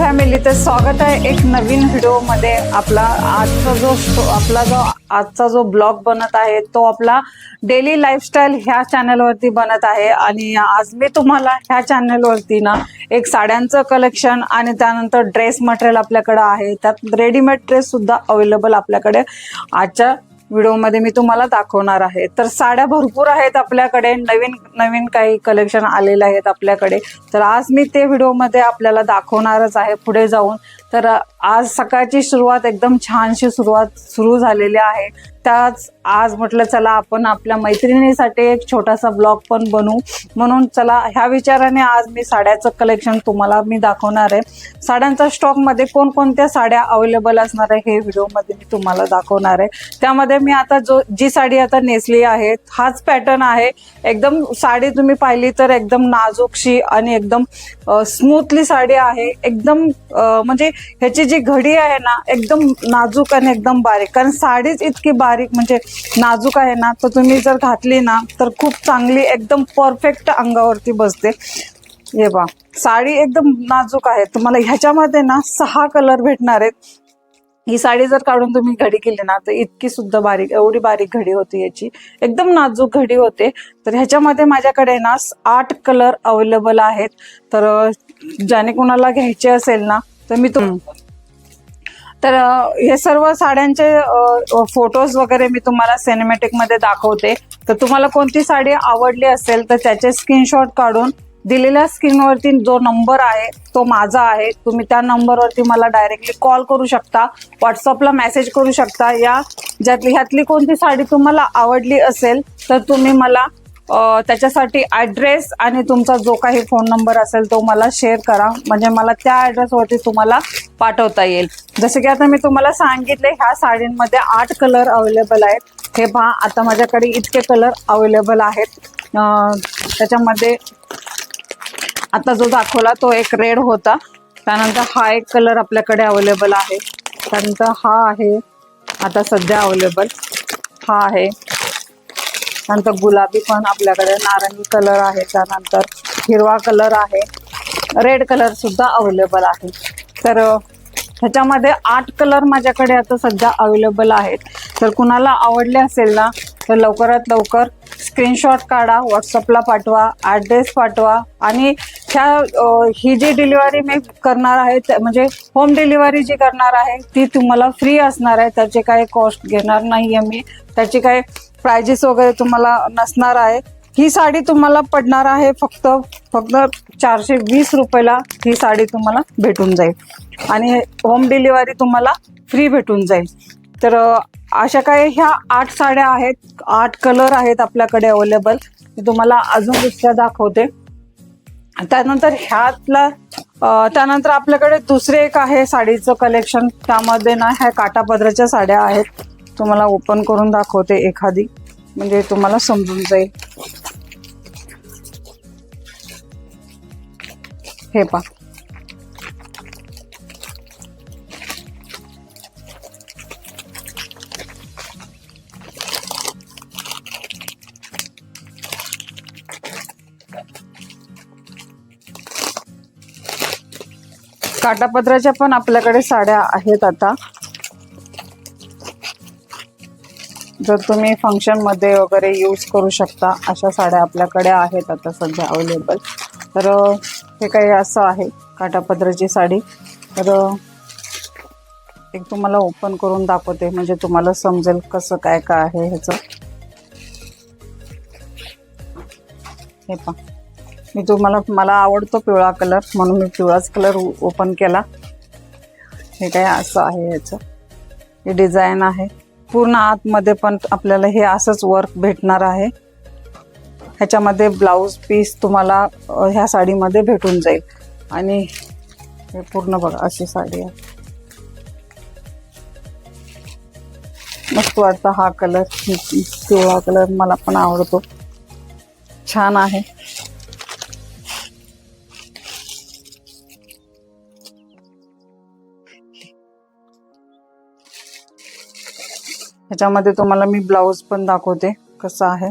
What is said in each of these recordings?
फॅमिलीचं फॅमिली तर स्वागत आहे एक नवीन व्हिडिओमध्ये. आपला आजचा जो आपला जो आजचा जो ब्लॉग बनत आहे तो आपला डेली लाईफस्टाईल ह्या चॅनलवरती बनत आहे. आणि आज मी तुम्हाला ह्या चॅनलवरती ना एक साड्यांचं कलेक्शन आणि त्यानंतर ड्रेस मटेरियल आपल्याकडे आहे. त्यात रेडीमेड ड्रेस सुद्धा अवेलेबल आपल्याकडे. आजच्या व्हिडिओमध्ये मी तुम्हाला दाखवणार आहे. तर साड्या भरपूर आहेत आपल्याकडे. नवीन नवीन काही कलेक्शन आलेले आहेत आपल्याकडे. तर आज मी ते व्हिडिओमध्ये आपल्याला दाखवणारच आहे. पुढे जाऊन तर आज सकाळची सुरुवात एकदम छानशी सुरुवात सुरू झालेली आहे. त्याच आज म्हटलं चला आपण आपल्या मैत्रिणीसाठी एक छोटासा ब्लॉग पण बनवू. म्हणून चला ह्या विचाराने आज मी साड्याचं कलेक्शन तुम्हाला मी दाखवणार आहे. साड्यांचा स्टॉकमध्ये कोणकोणत्या साड्या अवेलेबल असणार आहे हे व्हिडिओमध्ये मी तुम्हाला दाखवणार आहे. त्यामध्ये मी आता जो जी साडी आता नेसली आहे हाच पॅटर्न आहे. एकदम साडी तुम्ही पाहिली तर एकदम नाजूकशी आणि एकदम स्मूथली साडी आहे. एकदम म्हणजे ह्याची जी घडी आहे ना एकदम नाजूक आणि एकदम बारीक. कारण साडीच इतकी बारीक म्हणजे नाजूक आहे ना तर तुम्ही जर घातली ना तर खूप चांगली एकदम परफेक्ट अंगावरती बसते. हे बा साडी एकदम नाजूक आहे. तुम्हाला ह्याच्यामध्ये ना सहा कलर भेटणार आहेत. ही साडी जर काढून तुम्ही घडी केली ना तर इतकी सुद्धा बारीक एवढी बारीक घडी होती याची एकदम नाजूक घडी होते. तर ह्याच्यामध्ये माझ्याकडे ना आठ कलर अवेलेबल आहेत. तर ज्याने कोणाला घ्यायचे असेल ना तर मी तुम तर हे सर्व साड्यांचे फोटोज वगैरे मी तुम्हाला सिनेमॅटिकमध्ये दाखवते. तर तुम्हाला कोणती साडी आवडली असेल तर त्याचे स्क्रीनशॉट काढून दिलेल्या स्क्रीनवरती जो नंबर आहे तो माझा आहे. तुम्ही त्या नंबरवरती मला डायरेक्टली कॉल करू शकता. व्हॉट्सअपला मेसेज करू शकता. या ज्यातली ह्यातली कोणती साडी तुम्हाला आवडली असेल तर तुम्ही मला त्याच्यासाठी ॲड्रेस आणि तुमचा जो काही फोन नंबर असेल तो मला शेअर करा. म्हणजे मला त्या ॲड्रेसवरती तुम्हाला पाठवता येईल. जसं की आता मी तुम्हाला सांगितले ह्या साडींमध्ये आठ कलर अवेलेबल आहेत. हे पहा आता माझ्याकडे इतके कलर अवेलेबल आहेत. त्याच्यामध्ये आता जो दाखवला तो एक रेड होता. त्यानंतर हा एक कलर आपल्याकडे अवेलेबल आहे. त्यानंतर हा आहे. आता सध्या अवेलेबल हा आहे. नंतर गुलाबी पण आपल्याकडे नारंगी कलर आहे. त्यानंतर हिरवा कलर आहे. रेड कलर सुद्धा अवेलेबल आहे. तर ह्याच्यामध्ये आठ कलर माझ्याकडे आता सध्या अवेलेबल आहेत. तर कुणाला आवडले असेल ना तर लवकरात लवकर स्क्रीनशॉट काढा व्हॉट्सअपला पाठवा ॲड्रेस पाठवा आणि ह्या ही जी डिलिव्हरी मी करणार आहे म्हणजे होम डिलिव्हरी जी करणार आहे ती तुम्हाला फ्री असणार आहे. त्याचे काही कॉस्ट घेणार नाही आहे मी. त्याची काही प्रायजेस वगैरे तुम्हाला नसणार आहे. ही साडी तुम्हाला पडणार आहे फक्त फक्त चारशे वीस रुपयाला ही साडी तुम्हाला भेटून जाईल. आणि होम डिलिव्हरी तुम्हाला फ्री भेटून जाईल. तर अशा काही ह्या आठ साड्या आहेत. आठ कलर आहेत आपल्याकडे अवेलेबल मी तुम्हाला अजून दुसऱ्या दाखवते. त्यानंतर ह्यातला त्यानंतर आपल्याकडे दुसरे एक आहे साडीचं कलेक्शन त्यामध्ये ना ह्या काटापदराच्या साड्या आहेत. तुम्हाला ओपन करून दाखवते एखादी. म्हणजे तुम्हाला समजून जाईल. हे पा काटापत्राच्या पण आपल्याकडे साड्या आहेत आता. जर तुम्ही फंक्शनमध्ये वगैरे यूज करू शकता. अशा साड्या आपल्याकडे आहेत आता सध्या अवेलेबल तर हे काही असं आहे काटापदराची साडी. तर एक तुम्हाला ओपन करून दाखवते म्हणजे तुम्हाला समजेल कसं काय काय आहे ह्याचं. हे पहा. मी तुम्हाला मला आवडतो पिवळा कलर म्हणून मी पिवळाच कलर ओपन केला. हे काय असं आहे ह्याचं. हे डिझाईन आहे. पूर्ण आतमध्ये पण आपल्याला हे असंच वर्क भेटणार आहे. ह्याच्यामध्ये ब्लाऊज पीस तुम्हाला ह्या साडीमध्ये भेटून जाईल. आणि हे पूर्ण बघा अशी साडी आहे. मस्त वाटतं हा कलर पिवळा कलर मला पण आवडतो. छान आहे. ह्याच्यामध्ये तुम्हाला मी ब्लाऊज पण दाखवते कसं आहे.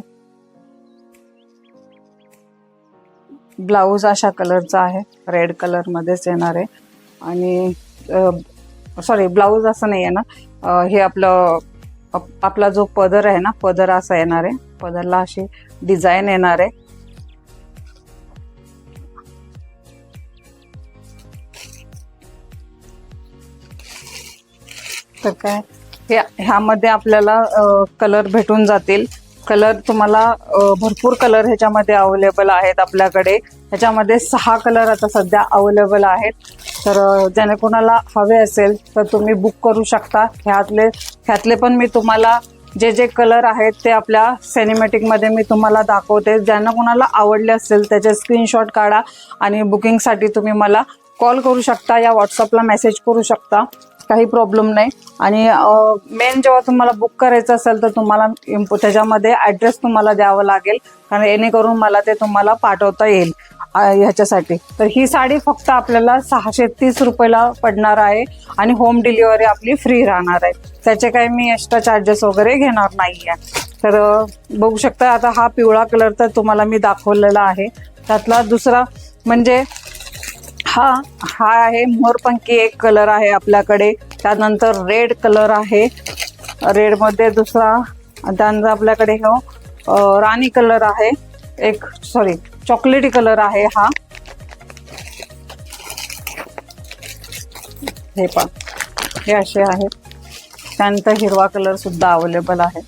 ब्लाऊज अशा कलरचा आहे. रेड कलरमध्येच येणार आहे. आणि सॉरी ब्लाऊज असं नाही आहे ना हे आपलं आपला जो पदर आहे ना पदर असा येणार आहे. पदरला अशी डिझाईन येणार आहे. तर काय? हे ह्यामध्ये आपल्याला कलर भेटून जातील. कलर तुम्हाला भरपूर कलर ह्याच्यामध्ये अवेलेबल आहेत आपल्याकडे. ह्याच्यामध्ये सहा कलर आता सध्या अवेलेबल आहेत. तर ज्याने कोणाला हवे असेल तर तुम्ही बुक करू शकता. ह्यातले ह्यातले पण मी तुम्हाला जे जे कलर आहेत ते आपल्या सिनेमॅटिकमध्ये मी तुम्हाला दाखवते. ज्यांना कोणाला आवडले असेल त्याचे स्क्रीनशॉट काढा आणि बुकिंगसाठी तुम्ही मला कॉल करू शकता. या व्हॉट्सअपला मेसेज करू शकता. काही प्रॉब्लेम नाही. आणि मेन जेव्हा तुम्हाला बुक करायचं असेल तर तुम्हाला त्याच्यामध्ये ॲड्रेस तुम्हाला द्यावं लागेल. कारण जेणेकरून मला ते तुम्हाला पाठवता येईल ह्याच्यासाठी. तर ही साडी फक्त आपल्याला सहाशे तीस रुपयाला पडणार आहे आणि होम डिलिव्हरी आपली फ्री राहणार आहे. त्याचे काही मी एक्स्ट्रा चार्जेस वगैरे घेणार नाही आहे तर बघू शकता आता हा पिवळा कलर तर तुम्हाला मी दाखवलेला आहे. त्यातला दुसरा म्हणजे हा हा आहे. मोरपंखी एक कलर आहे आपल्याकडे. त्यानंतर रेड कलर आहे. रेडमध्ये दुसरा त्यानंतर आपल्याकडे हो राणी कलर आहे. एक सॉरी चॉकलेटी कलर आहे हा. हे पा हे असे आहेत त्यानंतर हिरवा कलर सुद्धा अवेलेबल आहे.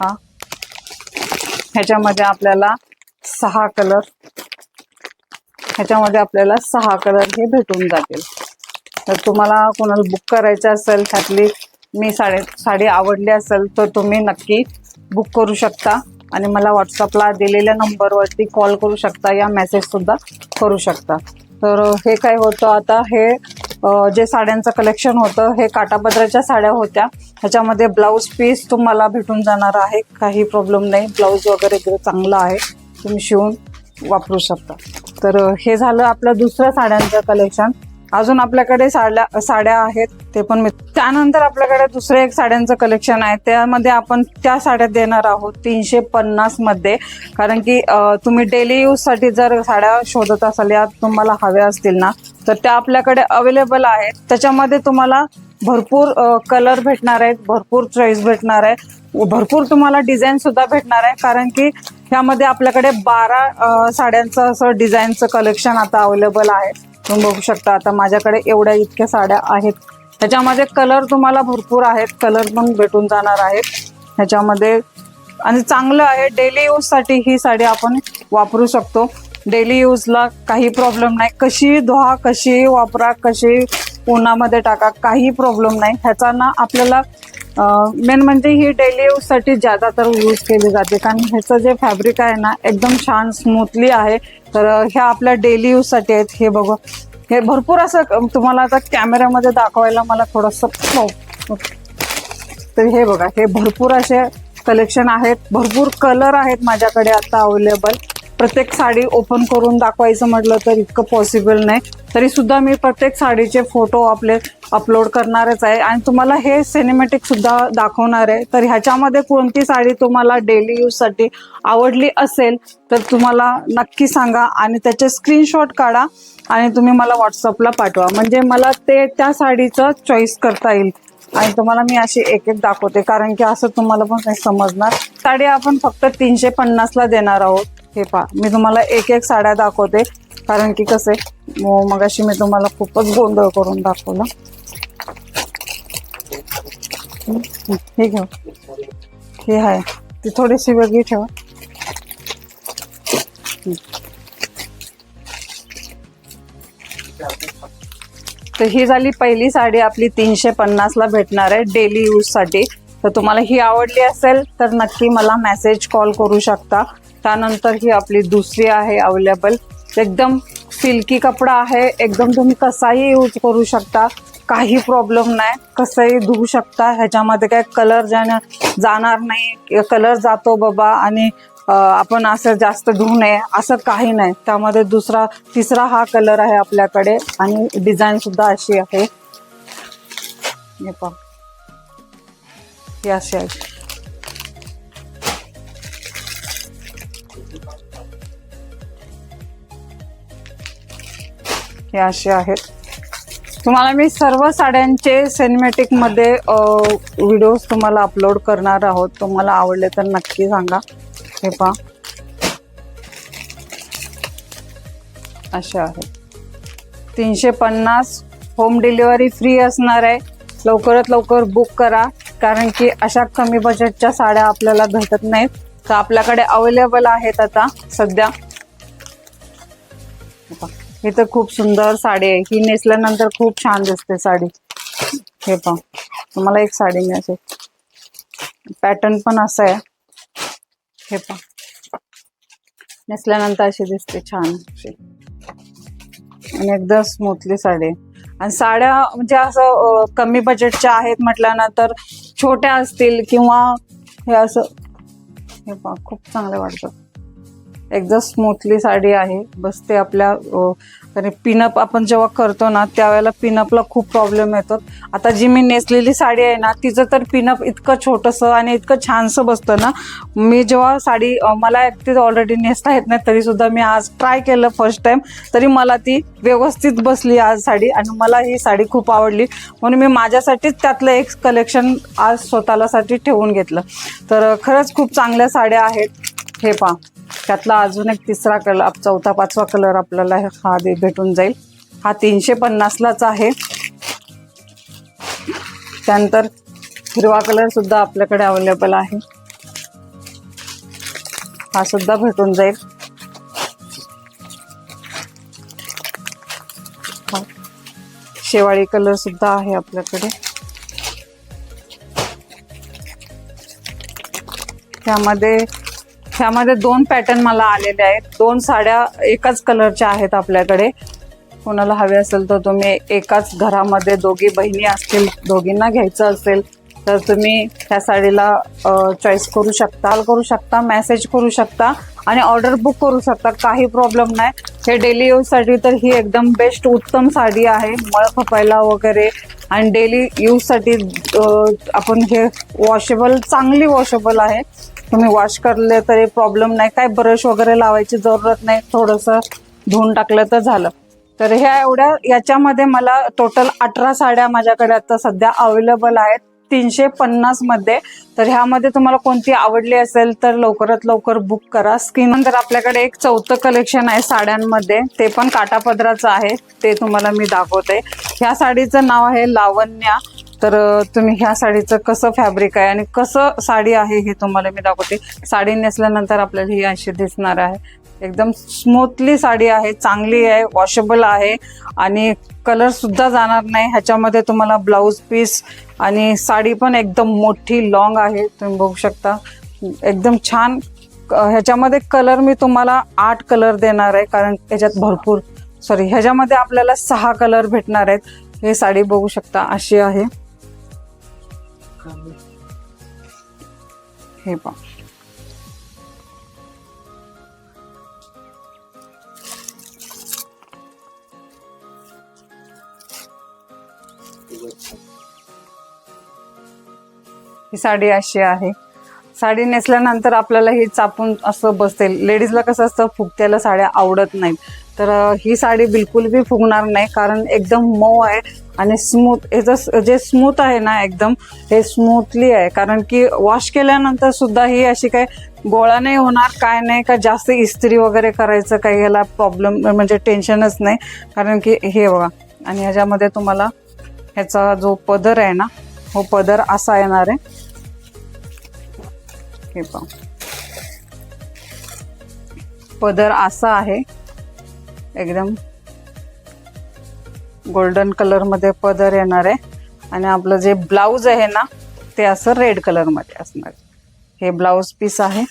हा. ह्याच्यामध्ये आपल्याला सहा कलर ह्याच्यामध्ये आपल्याला सहा कलर हे भेटून जातील. तर तुम्हाला कोणाला बुक करायचं असेल त्यातली मी साडे साडी आवडली असेल तर तुम्ही नक्की बुक करू शकता. आणि मला व्हॉट्सअपला दिलेल्या नंबरवरती कॉल करू शकता या मेसेजसुद्धा करू शकता. तर हे काय होतं आता हे जे साड्यांचं कलेक्शन होतं हे काटापत्राच्या साड्या होत्या. ह्याच्यामध्ये ब्लाऊज पीस तुम्हाला भेटून जाणार आहे. काही प्रॉब्लेम नाही ब्लाऊज वगैरे ते चांगलं आहे. तुम्ही शिवून वापरू शकता. तर हे झालं आपलं दुसऱ्या साड्यांचं कलेक्शन अजून आपल्याकडे साड्या साड्या आहेत ते पण मी त्यानंतर आपल्याकडे दुसरं एक साड्यांचं कलेक्शन आहे. त्यामध्ये आपण त्या साड्या देणार आहोत तीनशे पन्नासमध्ये. कारण की तुम्ही डेली यूजसाठी जर साड्या शोधत असाल या तुम्हाला हव्या असतील ना तर त्या आपल्याकडे अवेलेबल आहेत. त्याच्यामध्ये तुम्हाला भरपूर कलर भेटणार आहेत भरपूर चॉईस भेटणार आहे. भरपूर तुम्हाला डिझाईन सुद्धा भेटणार आहे. कारण की ह्यामध्ये आपल्याकडे बारा साड्यांचं असं डिझाईनचं कलेक्शन आता अवेलेबल आहे. तुम्ही बघू शकता आता माझ्याकडे एवढ्या इतक्या साड्या आहेत. ह्याच्यामध्ये कलर तुम्हाला भरपूर आहेत. कलर पण भेटून जाणार आहेत. ह्याच्यामध्ये आणि चांगलं आहे डेली यूजसाठी ही साडी आपण वापरू शकतो. डेली यूजला काही प्रॉब्लेम नाही. कशी धुवा कशी वापरा कशी उन्हामध्ये टाका काही प्रॉब्लेम नाही. ह्याचा ना आपल्याला मेन म्हणजे ही डेली यूजसाठी ज्यादा तर यूज केली जाते. कारण ह्याचं जे फॅब्रिक आहे ना एकदम छान स्मूथली आहे. तर ह्या आपल्या डेली यूजसाठी आहेत. हे बघू. हे भरपूर असं तुम्हाला आता कॅमेऱ्यामध्ये दाखवायला मला थोडंसं हो. तर हे बघा. हे भरपूर असे कलेक्शन आहेत. भरपूर कलर आहेत माझ्याकडे आता अवेलेबल प्रत्येक साडी ओपन करून दाखवायचं म्हटलं तर इतकं पॉसिबल नाही. तरी सुद्धा मी प्रत्येक साडीचे फोटो आपले अपलोड करणारच आहे. आणि तुम्हाला हे सिनेमॅटिक सुद्धा दाखवणार आहे. तर ह्याच्यामध्ये कोणती साडी तुम्हाला डेली यूजसाठी आवडली असेल तर तुम्हाला नक्की सांगा आणि त्याचे स्क्रीनशॉट काढा आणि तुम्ही मला व्हॉट्सअपला पाठवा. म्हणजे मला ते त्या साडीचं चॉईस करता येईल. आणि तुम्हाला मी अशी एक एक दाखवते. कारण की असं तुम्हाला पण काही समजणार. साडी आपण फक्त तीनशे पन्नासला देणार आहोत. हे पहा मी तुम्हाला एक एक साड्या दाखवते. कारण की कसे मग अशी मी तुम्हाला खूपच गोंधळ करून दाखवलं. हे घेऊ हे आहे ती थोडीशी वेगळी ठेवा. तर ही झाली पहिली साडी आपली तीनशे पन्नासला भेटणार आहे डेली यूजसाठी तर तुम्हाला ही आवडली असेल तर नक्की मला मेसेज कॉल करू शकता. त्यानंतर ही आपली दुसरी आहे अवेलेबल एकदम सिल्की कपडा आहे. एकदम तुम्ही कसाही यूज करू शकता. काही प्रॉब्लेम नाही. कसंही धुवू शकता. ह्याच्यामध्ये काय कलर जाणं जाणार नाही. कलर जातो बाबा आणि आपण असं जास्त धुवू नये. असं काही नाही. त्यामध्ये दुसरा तिसरा हा कलर आहे आपल्याकडे. आणि डिझाईन सुद्धा अशी आहे. हे अशी आहे. हे असे आहेत. तुम्हाला मी सर्व साड्यांचे सिनेमॅटिकमध्ये व्हिडिओज तुम्हाला अपलोड करणार आहोत. तुम्हाला आवडले तर नक्की सांगा. हे पहा. अशा आहेत. तीनशे पन्नास होम डिलिव्हरी फ्री असणार आहे. लवकरात लवकर बुक करा. कारण की अशा कमी बजेटच्या साड्या आपल्याला भेटत नाहीत. तर आपल्याकडे अवेलेबल आहेत आता सध्या. हे तर खूप सुंदर साडी आहे. ही नेसल्यानंतर खूप छान दिसते साडी. हे पण तुम्हाला एक साडी मिळते पॅटर्न पण असं आहे. हे पहा. नेसल्यानंतर अशी दिसते छान. आणि एकदम स्मूथली साडी आणि साड्या म्हणजे असं कमी बजेटच्या आहेत म्हटल्यानंतर छोट्या असतील किंवा हे असं हे पहा खूप चांगले वाटतं. एकदम स्मूथली साडी आहे. बसते आपल्या आणि पिनअप आपण जेव्हा करतो ना त्यावेळेला पिनअपला खूप प्रॉब्लेम येतो. आता जी मी नेसलेली साडी आहे ना तिचं तर पिनअप इतकं छोटंसं आणि इतकं छानसं बसतं ना. मी जेव्हा साडी मला एकटीच ऑलरेडी नेसता येत नाही तरी सुद्धा मी आज ट्राय केलं फर्स्ट टाइम तरी मला ती व्यवस्थित बसली आज साडी आणि मला ही साडी खूप आवडली. म्हणून मी माझ्यासाठीच त्यातलं एक कलेक्शन आज स्वतःला साठी ठेवून घेतलं. तर खरंच खूप चांगल्या साड्या आहेत. हे पहा. त्यातला अजून एक तिसरा कलर चौथा पाचवा कलर आपल्याला हा दे- भेटून जाईल. हा तीनशे पन्नासलाच आहे. त्यानंतर हिरवा कलर सुद्धा आपल्याकडे अवेलेबल आहे. हा सुद्धा भेटून जाईल. शेवाळी कलर सुद्धा आहे आपल्याकडे. त्यामध्ये ह्यामध्ये दोन पॅटर्न मला आलेले आहेत. दोन साड्या एकाच कलरच्या आहेत आपल्याकडे. कोणाला हवे असेल तर तुम्ही एकाच घरामध्ये दोघी बहिणी असतील दोघींना घ्यायचं असेल तर तुम्ही ह्या साडीला चॉईस करू शकता करू शकता मेसेज करू शकता आणि ऑर्डर बुक करू शकता. काही प्रॉब्लेम नाही. हे डेली यूजसाठी तर ही एकदम बेस्ट उत्तम साडी आहे. मळ खपायला वगैरे आणि डेली यूजसाठी आपण हे वॉशेबल चांगली वॉशेबल आहे. तुम्ही वॉश करले तरी प्रॉब्लेम नाही. काय ब्रश वगैरे लावायची जरूरत नाही. थोडंसं धुवून टाकलं तर झालं. तर ह्या एवढ्या याच्यामध्ये मला टोटल अठरा साड्या माझ्याकडे आता सध्या अवेलेबल आहेत. तीनशे पन्नासमध्ये. तर ह्यामध्ये तुम्हाला कोणती आवडली असेल तर लवकरात लवकर बुक करा. स्क्रीन नंतर आपल्याकडे एक चौथं कलेक्शन आहे साड्यांमध्ये. ते पण काटापदराचं आहे. ते तुम्हाला मी दाखवते. ह्या साडीचं नाव आहे लावण्या. तर तुम्ही ह्या साडीचं कसं फॅब्रिक आहे आणि कसं साडी आहे हे तुम्हाला मी दाखवते. साडी नेसल्यानंतर आपल्याला ही अशी दिसणार आहे. एकदम स्मूथली साडी आहे चांगली आहे वॉशेबल आहे आणि कलर सुद्धा जाणार नाही. ह्याच्यामध्ये तुम्हाला ब्लाऊज पीस आणि साडी पण एकदम मोठी लॉंग आहे. तुम्ही बघू शकता. एकदम छान क- ह्याच्यामध्ये कलर मी तुम्हाला आठ कलर देणार आहे. कारण ह्याच्यात भरपूर सॉरी ह्याच्यामध्ये आपल्याला सहा कलर भेटणार आहेत. हे साडी बघू शकता अशी आहे. हे पहा ही साडी अशी आहे. साडी नेसल्यानंतर आपल्याला ही चापून असं बसेल लेडीजला कसं असतं फुगत्याला साड्या आवडत नाहीत. तर ही साडी बिलकुल बी फुगणार नाही कारण एकदम मऊ आहे आणि स्मूथ याचं जे स्मूथ आहे ना एकदम हे स्मूथली आहे. कारण की वॉश केल्यानंतर सुद्धा ही अशी काय गोळा नाही होणार काय नाही का जास्त इस्त्री वगैरे करायचं काही ह्याला प्रॉब्लेम म्हणजे टेन्शनच नाही. कारण की हे बघा आणि ह्याच्यामध्ये तुम्हाला ह्याचा जो पदर आहे ना हो पदर असा येणार आहे. हे पहा. पदर असा आहे. एकदम गोल्डन कलरमध्ये पदर येणार आहे. आणि आपलं जे ब्लाऊज आहे ना ते असं रेड कलरमध्ये असणार हे ब्लाऊज पीस आहे.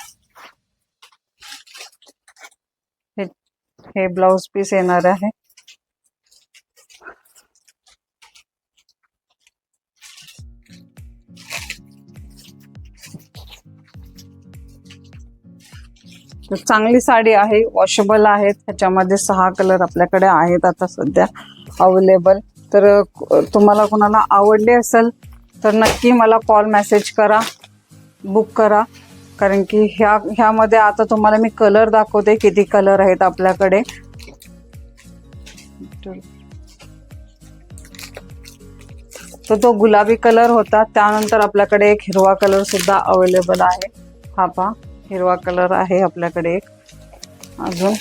हे हे ब्लाऊज पीस येणार आहे. तर चांगली साडी आहे वॉशेबल आहेत. ह्याच्यामध्ये सहा कलर आपल्याकडे आहेत आता सध्या अवेलेबल तर तुम्हाला कोणाला आवडली असेल तर नक्की मला कॉल मेसेज करा बुक करा. कारण की ह्या ह्यामध्ये आता तुम्हाला मी कलर दाखवते किती कलर आहेत आपल्याकडे. तर तो गुलाबी कलर होता. त्यानंतर आपल्याकडे एक हिरवा कलर सुद्धा अवेलेबल आहे. हा पहा. हिरवा कलर आहे आपल्याकडे एक. अजून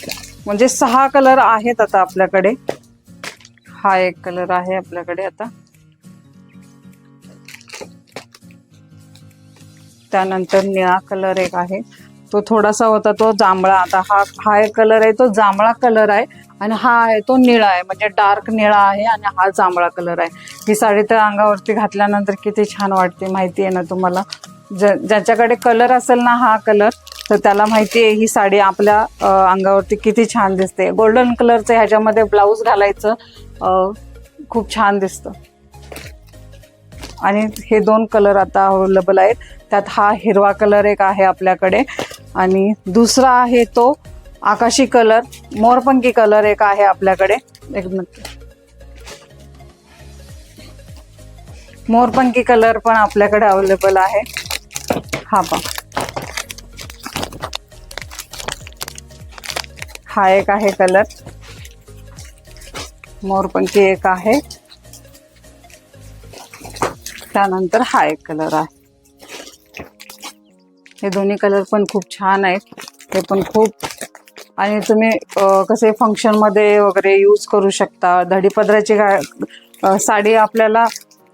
म्हणजे सहा कलर आहेत आता आपल्याकडे. हा एक कलर आहे आपल्याकडे आता. त्यानंतर निळा कलर एक आहे. तो थोडासा होता तो जांभळा. आता हा हा एक कलर आहे तो जांभळा कलर आहे आणि हा आहे तो निळा आहे. म्हणजे डार्क निळा आहे आणि हा जांभळा कलर आहे. ही साडी तर अंगावरती घातल्यानंतर किती छान वाटते माहिती आहे ना तुम्हाला? ज्याच्याकडे कलर असेल ना हा कलर तर त्याला माहिती आहे ही साडी आपल्या अंगावरती किती छान दिसते. गोल्डन कलरचं ह्याच्यामध्ये ब्लाऊज घालायचं खूप छान दिसतं. आणि हे दोन कलर आता अवेलेबल आहेत. त्यात हा हिरवा कलर एक आहे आपल्याकडे. आणि दुसरा आहे तो आकाशी कलर मोरपंखी कलर एक आहे आपल्याकडे. एक मोरपंखी कलर पण आपल्याकडे अवेलेबल आहे. हा पा हा एक आहे कलर मोरपंखी एक आहे. त्यानंतर हा एक कलर आहे. हे दोन्ही कलर पण खूप छान आहेत. हे पण खूप आणि तुम्ही कसे फंक्शनमध्ये वगैरे यूज करू शकता. धडीपदराची साडी आपल्याला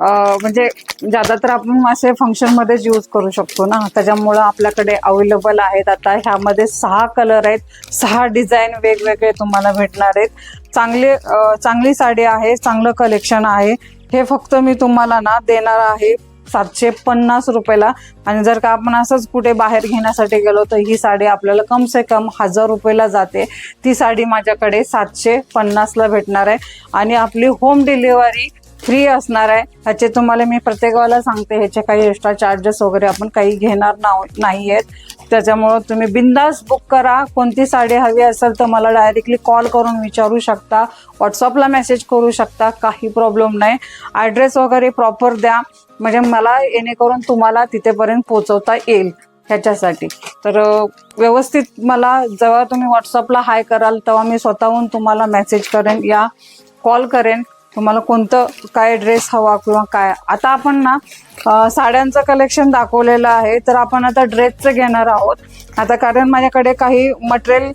म्हणजे ज्यादा तर आपण असे फंक्शन मध्येच यूज करू शकतो ना. त्याच्यामुळं आपल्याकडे अवेलेबल आहेत. आता ह्यामध्ये सहा कलर आहेत. सहा डिझाईन वेगवेगळे तुम्हाला भेटणार आहेत. चांगले चांगली साडी आहे चांगलं कलेक्शन आहे. हे फक्त मी तुम्हाला ना देणार आहे सातशे पन्नास रुपयाला. आणि जर का आपण असंच कुठे बाहेर घेण्यासाठी गेलो तर ही साडी आपल्याला कम से कम हजार रुपयाला जाते. ती साडी माझ्याकडे सातशे पन्नासला भेटणार आहे. आणि आपली होम डिलिव्हरी फ्री असणार आहे. ह्याचे तुम्हाला मी प्रत्येकाला सांगते ह्याचे काही एक्स्ट्रा चार्जेस वगैरे आपण काही घेणार नाही आहेत त्याच्यामुळं तुम्ही बिंदास बुक करा. कोणती साडी हवी असेल तर मला डायरेक्टली कॉल करून विचारू शकता. व्हॉट्सअपला मेसेज करू शकता. काही प्रॉब्लेम नाही. ॲड्रेस वगैरे प्रॉपर द्या. म्हणजे मला येणेकरून तुम्हाला तिथेपर्यंत पोचवता येईल ह्याच्यासाठी. तर व्यवस्थित मला जेव्हा तुम्ही व्हॉट्सअपला हाय कराल तेव्हा मी स्वतःहून तुम्हाला मेसेज करेन या कॉल करेन. तुम्हाला कोणतं काय ड्रेस हवा किंवा काय. आता आपण ना साड्यांचं कलेक्शन दाखवलेलं आहे तर आपण आता ड्रेसचं घेणार आहोत. आता कारण माझ्याकडे काही मटेरियल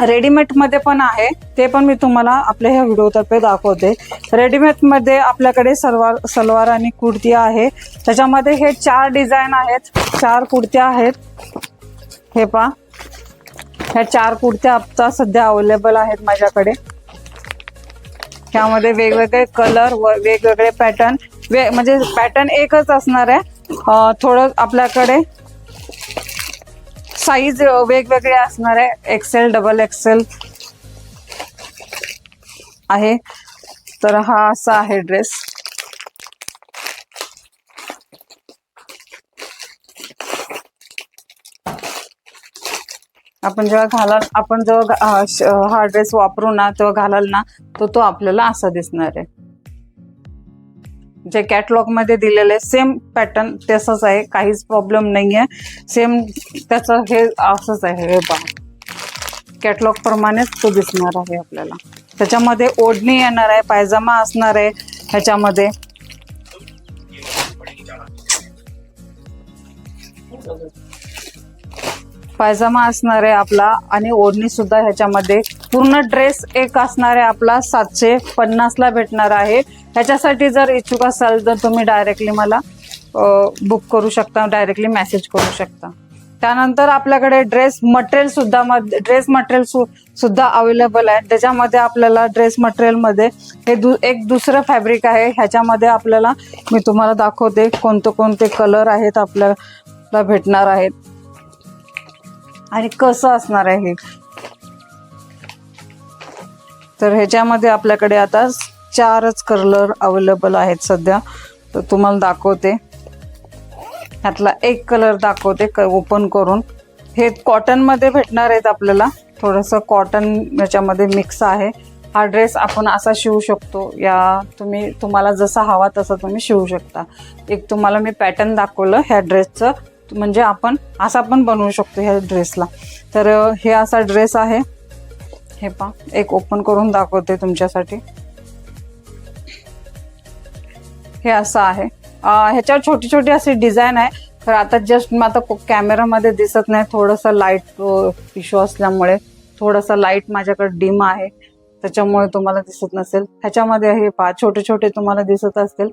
रेडीमेडमध्ये पण आहे ते पण मी तुम्हाला आपल्या ह्या व्हिडिओतर्फे दाखवते. रेडीमेडमध्ये आपल्याकडे सलवार सलवार आणि कुर्ती आहे. त्याच्यामध्ये हे चार डिझाईन आहेत. चार कुर्त्या आहेत. हे पा ह्या चार कुर्त्या आता सध्या अवेलेबल आहेत माझ्याकडे. ह्यामध्ये वेगवेगळे कलर व वेगवेगळे पॅटर्न वे म्हणजे पॅटर्न एकच असणार आहे. थोडं आपल्याकडे साईज वेगवेगळे असणार आहे. एक्सेल डबल एक्सेल आहे. तर हा असा आहे ड्रेस आपण जेव्हा घालाल आपण जेव्हा हा ड्रेस वापरू ना तेव्हा घालाल ना तो तो आपल्याला असा दिसणार आहे. जे कॅटलॉगमध्ये दिलेलं आहे सेम पॅटर्न तसंच आहे काहीच प्रॉब्लेम नाही आहे सेम त्याचं हे असंच आहे हे पहा. कॅटलॉग प्रमाणेच तो दिसणार आहे आपल्याला. त्याच्यामध्ये ओढणी येणार आहे पायजामा असणार आहे ह्याच्यामध्ये. पायजामा असणार आहे आपला आणि ओढणी सुद्धा ह्याच्यामध्ये. पूर्ण ड्रेस एक असणार आहे आपला सातशे पन्नासला भेटणार आहे. ह्याच्यासाठी जर इच्छुक असाल तर तुम्ही डायरेक्टली मला बुक करू शकता डायरेक्टली मेसेज करू शकता. त्यानंतर आपल्याकडे ड्रेस मटेरियल सुद्धा ड्रेस मटेरियल सु सुद्धा अवेलेबल आहे. त्याच्यामध्ये आपल्याला ड्रेस मटेरियलमध्ये हे दु एक दुसरं फॅब्रिक आहे. ह्याच्यामध्ये आपल्याला मी तुम्हाला दाखवते कोणते कोणते कलर आहेत आपल्याला भेटणार आहेत. आणि कसं असणार आहे हे? तर ह्याच्यामध्ये आपल्याकडे आता चारच कलर अवेलेबल आहेत सध्या. तर तुम्हाला दाखवते. ह्यातला एक कलर दाखवते क ओपन करून. हे कॉटनमध्ये भेटणार आहेत आपल्याला. थोडंसं कॉटन याच्यामध्ये मिक्स आहे. हा ड्रेस आपण असा शिवू शकतो. या तुम्ही तुम्हाला जसा हवा तसा तुम्ही शिवू शकता. एक तुम्हाला मी पॅटर्न दाखवलं ह्या ड्रेसचं म्हणजे आपण असा पण बनवू शकतो ह्या ड्रेसला तर हे असा ड्रेस आहे. हे पा एक ओपन करून दाखवते तुमच्यासाठी. हे असं आहे. ह्याच्यावर छोटी छोटी अशी डिझाईन आहे. तर आता जस्ट मग आता कॅमेरामध्ये दिसत नाही. थोडंसं लाइट इश्यू असल्यामुळे थोडंसं लाइट माझ्याकडे डिम आहे. त्याच्यामुळे तुम्हाला दिसत नसेल. ह्याच्यामध्ये हे पा छोटे छोटे तुम्हाला दिसत असतील.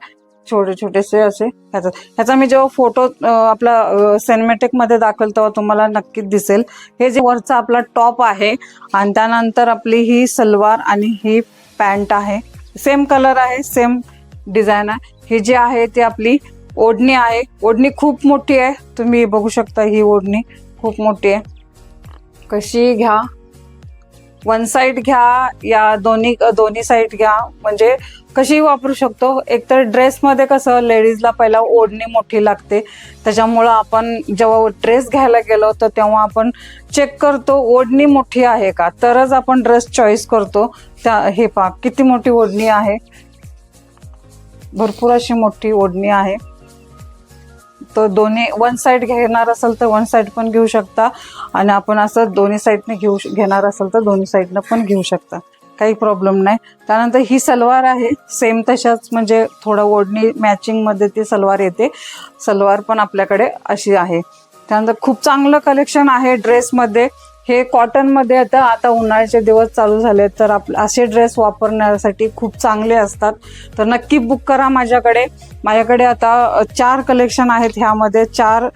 छोटे छोटेसे असे. ह्याचा ह्याचा मी जेव्हा फोटो आपला सिनेमॅटिकमध्ये दाखवेल तेव्हा तुम्हाला नक्कीच दिसेल. हे जे वरचा आपला टॉप आहे आणि त्यानंतर आपली ही सलवार आणि ही पॅन्ट आहे. सेम कलर आहे सेम डिझाईन आहे. ही जी आहे ती आपली ओढणी आहे. ओढणी खूप मोठी आहे. तुम्ही बघू शकता ही ओढणी खूप मोठी आहे. कशी घ्या. वन साईड घ्या या दोन्ही दोन्ही साईड घ्या. म्हणजे कशी वापरू शकतो. एकतर ड्रेसमध्ये कसं लेडीजला पहिला ओढणी मोठी लागते. त्याच्यामुळं आपण जेव्हा ड्रेस घ्यायला गेलो तर तेव्हा आपण चेक करतो ओढणी मोठी आहे का? तरच आपण ड्रेस चॉईस करतो. त्या हे पा किती मोठी ओढणी आहे. भरपूर अशी मोठी ओढणी आहे. तर दोन्ही वन साईड घेणार असेल तर वन साईड पण घेऊ शकता. आणि आपण असं दोन्ही साईडने घेऊ घेणार असेल तर दोन्ही साईडनं पण घेऊ शकता. काही प्रॉब्लेम नाही. त्यानंतर ही सलवार आहे. सेम तशाच म्हणजे थोडं ओढणी मॅचिंगमध्ये ती सलवार येते. सलवार पण आपल्याकडे अशी आहे. त्यानंतर खूप चांगलं कलेक्शन आहे ड्रेसमध्ये हे कॉटनमध्ये आता आता उन्हाळ्याचे दिवस चालू झाले तर आप असे ड्रेस वापरण्यासाठी खूप चांगले असतात. तर नक्की बुक करा माझ्याकडे. माझ्याकडे आता चार कलेक्शन आहेत ह्यामध्ये. चार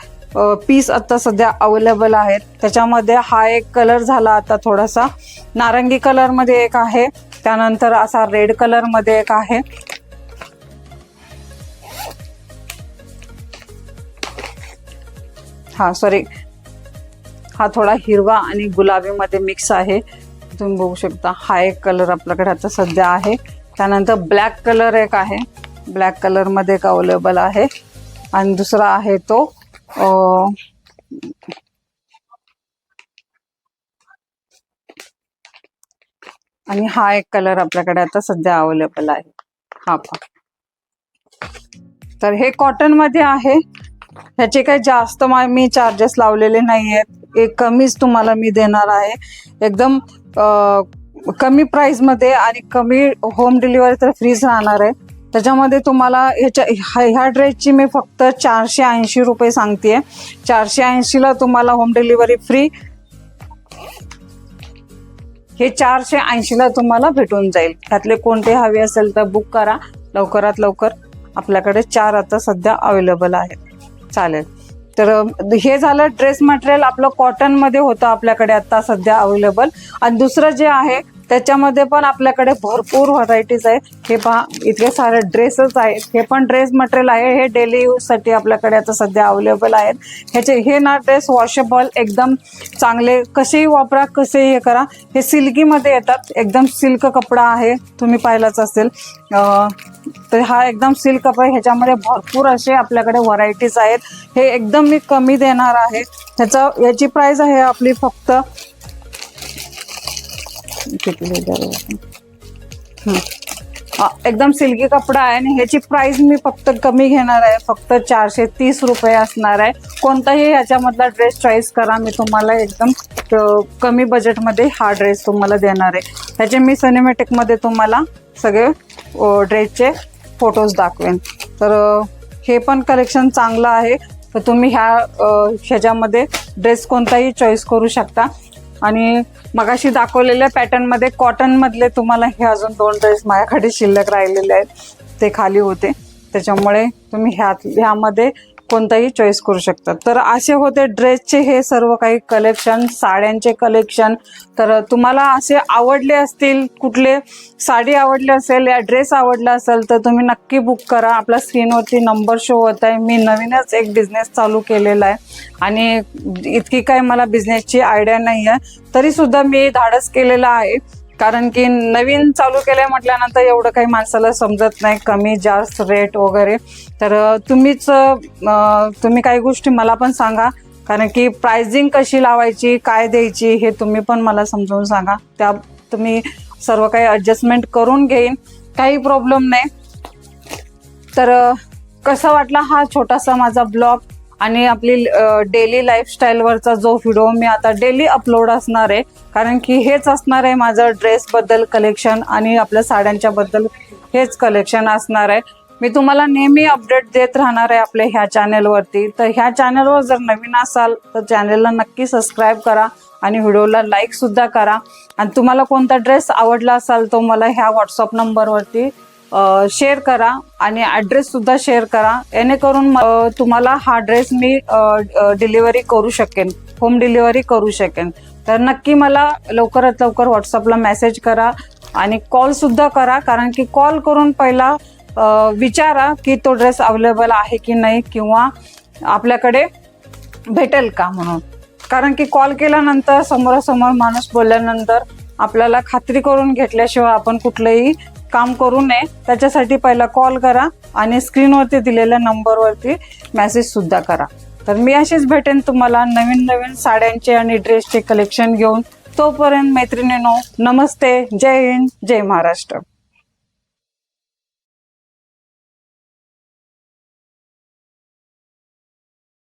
पीस आता सध्या अवेलेबल आहेत. त्याच्यामध्ये हा एक कलर झाला आता थोडासा. नारंगी कलरमध्ये एक आहे. त्यानंतर असा रेड कलरमध्ये एक आहे. हा सॉरी हा थोडा हिरवा आणि गुलाबीमध्ये मिक्स आहे. तुम्ही बघू शकता हा एक कलर आपल्याकडे आता सध्या आहे. त्यानंतर ब्लॅक कलर एक आहे. ब्लॅक कलरमध्ये एक अवेलेबल आहे. आणि दुसरा आहे तो आणि हा एक कलर आपल्याकडे आता सध्या अवेलेबल आहे. हा पण तर हे कॉटनमध्ये आहे. ह्याचे काही जास्त मा- मी चार्जेस लावलेले नाही आहेत एक कमीच तुम्हाला मी देणार आहे. एकदम कमी प्राइसमध्ये आणि कमी होम डिलिव्हरी तर फ्रीच राहणार आहे. त्याच्यामध्ये तुम्हाला ह्याच्या ह्या ह्या ड्रेसची मी फक्त चारशे ऐंशी रुपये सांगते चारशे ऐंशीला तुम्हाला होम डिलिव्हरी फ्री हे चारशे ऐंशीला तुम्हाला भेटून जाईल. त्यातले कोणते हवे असेल तर बुक करा. लवकरात लवकर आपल्याकडे चार आता सध्या अवेलेबल आहेत. चालेल. तर हे झालं ड्रेस मटेरियल आपलं कॉटनमध्ये होतं आपल्याकडे आता सध्या अवेलेबल आणि दुसरं जे आहे त्याच्यामध्ये पण आपल्याकडे भरपूर व्हरायटीज आहेत. हे पहा इतके सारे ड्रेसेस आहेत. हे पण ड्रेस मटेरियल आहे. हे डेली यूजसाठी आपल्याकडे आता सध्या अवेलेबल आहेत. ह्याचे हे ना ड्रेस वॉशेबल एकदम चांगले कसेही वापरा कसेही हे करा. हे सिल्कीमध्ये येतात. एकदम सिल्क कपडा आहे. तुम्ही पाहिलाच असेल. तर हा एकदम सिल्क कपडा ह्याच्यामध्ये भरपूर असे आपल्याकडे व्हरायटीज आहेत. हे एकदम मी कमी देणार आहे. ह्याचा याची प्राईज आहे आपली फक्त एकदम सिल्की कपडा आहे आणि ह्याची प्राइस मी फक्त कमी घेणार आहे. फक्त चारशे तीस रुपये असणार आहे. कोणताही ह्याच्यामधला ड्रेस चॉईस करा. मी तुम्हाला एकदम कमी बजेटमध्ये हा ड्रेस तुम्हाला देणार आहे. ह्याचे मी सिनेमॅटिकमध्ये तुम्हाला सगळे ड्रेसचे फोटोज दाखवेन. तर हे पण कलेक्शन चांगलं आहे. तर तुम्ही ह्या ह्याच्यामध्ये ड्रेस कोणताही चॉईस करू शकता. आणि मगाशी दाखवलेल्या पॅटर्नमध्ये कॉटन मधले तुम्हाला हे अजून दोन ड्रेस माझ्याकडे शिल्लक राहिलेले आहेत. ते खाली होते. त्याच्यामुळे तुम्ही ह्यात ह्यामध्ये कोणताही चॉईस करू शकतात. तर असे होते ड्रेसचे हे सर्व काही कलेक्शन साड्यांचे कलेक्शन तर तुम्हाला असे आवडले असतील कुठले साडी आवडली असेल या ड्रेस आवडला असेल तर तुम्ही नक्की बुक करा. आपल्या स्क्रीनवरती नंबर शो होत आहे. मी नवीनच एक बिझनेस चालू केलेला आहे. आणि इतकी काय मला बिझनेसची आयडिया नाही आहे तरीसुद्धा मी धाडस केलेला आहे. कारण की नवीन चालू केलंय म्हटल्यानंतर एवढं काही माणसाला समजत नाही कमी जास्त रेट वगैरे. तर तुम्हीच तुम्ही काही गोष्टी मला पण सांगा. कारण की प्राइसिंग कशी लावायची काय द्यायची हे तुम्ही पण मला समजावून सांगा. त्या तुम्ही सर्व काही ॲडजस्टमेंट करून घेईन. काही प्रॉब्लेम नाही. तर कसा वाटला हा छोटासा माझा ब्लॉग आणि आपली डेली लाईफस्टाईलवरचा जो व्हिडिओ मी आता डेली अपलोड असणार आहे कारण की हेच असणार आहे माझं ड्रेसबद्दल कलेक्शन आणि आपल्या साड्यांच्याबद्दल हेच कलेक्शन असणार आहे. मी तुम्हाला नेहमी अपडेट देत राहणार आहे आपल्या ह्या चॅनेलवरती तर ह्या चॅनेलवर जर नवीन असाल तर चॅनेलला नक्की सबस्क्राईब करा आणि व्हिडिओला लाईकसुद्धा करा. आणि तुम्हाला कोणता ड्रेस आवडला असाल तो मला ह्या व्हॉट्सअप नंबरवरती शेअर करा आणि ॲड्रेस सुद्धा शेअर करा. जेणेकरून अ, तुम्हाला हा ड्रेस मी डिलिव्हरी करू शकेन. होम डिलिव्हरी करू शकेन. तर नक्की मला लवकरात लवकर व्हॉट्सअपला मेसेज करा आणि कॉल सुद्धा करा. कारण की कॉल करून पहिला विचारा की तो ड्रेस अवेलेबल आहे की नाही किंवा आपल्याकडे भेटेल का म्हणून. कारण की कॉल केल्यानंतर समोरासमोर माणूस बोलल्यानंतर आपल्याला खात्री करून घेतल्याशिवाय आपण कुठलंही काम करू नये. त्याच्यासाठी पहिला कॉल करा आणि स्क्रीनवरती दिलेल्या नंबरवरती मेसेज सुद्धा करा. तर मी अशीच भेटेन तुम्हाला नवीन नवीन साड्यांचे आणि ड्रेसचे कलेक्शन घेऊन. तोपर्यंत मैत्रिणीनो नमस्ते. जय हिंद जय महाराष्ट्र.